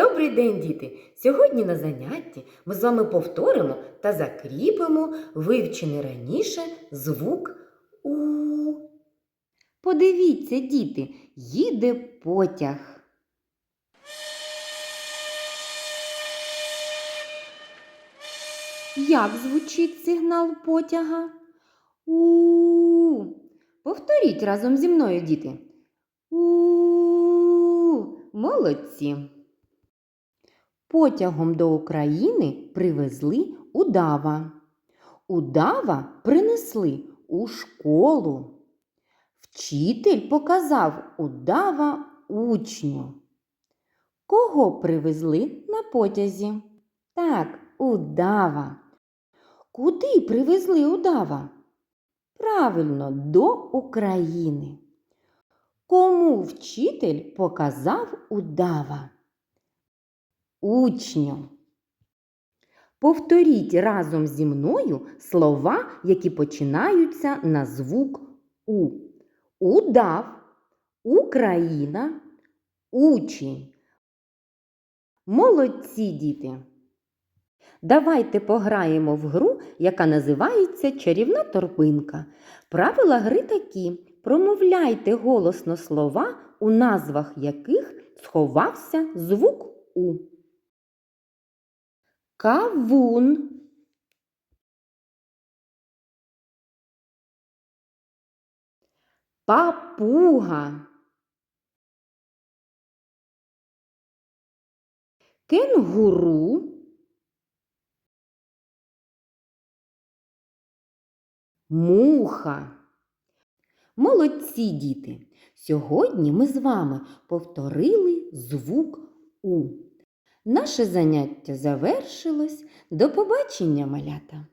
Добрий день, діти! Сьогодні на занятті ми з вами повторимо та закріпимо вивчений раніше звук У. Подивіться, діти, їде потяг. Як звучить сигнал потяга? У. Повторіть разом зі мною, діти. У. Молодці. Потягом до України привезли удава. Удава принесли у школу. Вчитель показав удава учню. Кого привезли на потязі? Так, удава. Куди привезли удава? Правильно, до України. Кому вчитель показав удава? Учню. Повторіть разом зі мною слова, які починаються на звук У. Удав, Україна, учень. Молодці діти. Давайте пограємо в гру, яка називається Чарівна торбинка. Правила гри такі: промовляйте голосно слова, у назвах яких сховався звук У. Кавун. Папуга. Кенгуру. Муха. Молодці діти! Сьогодні ми з вами повторили звук У. Наше заняття завершилось. До побачення, малята!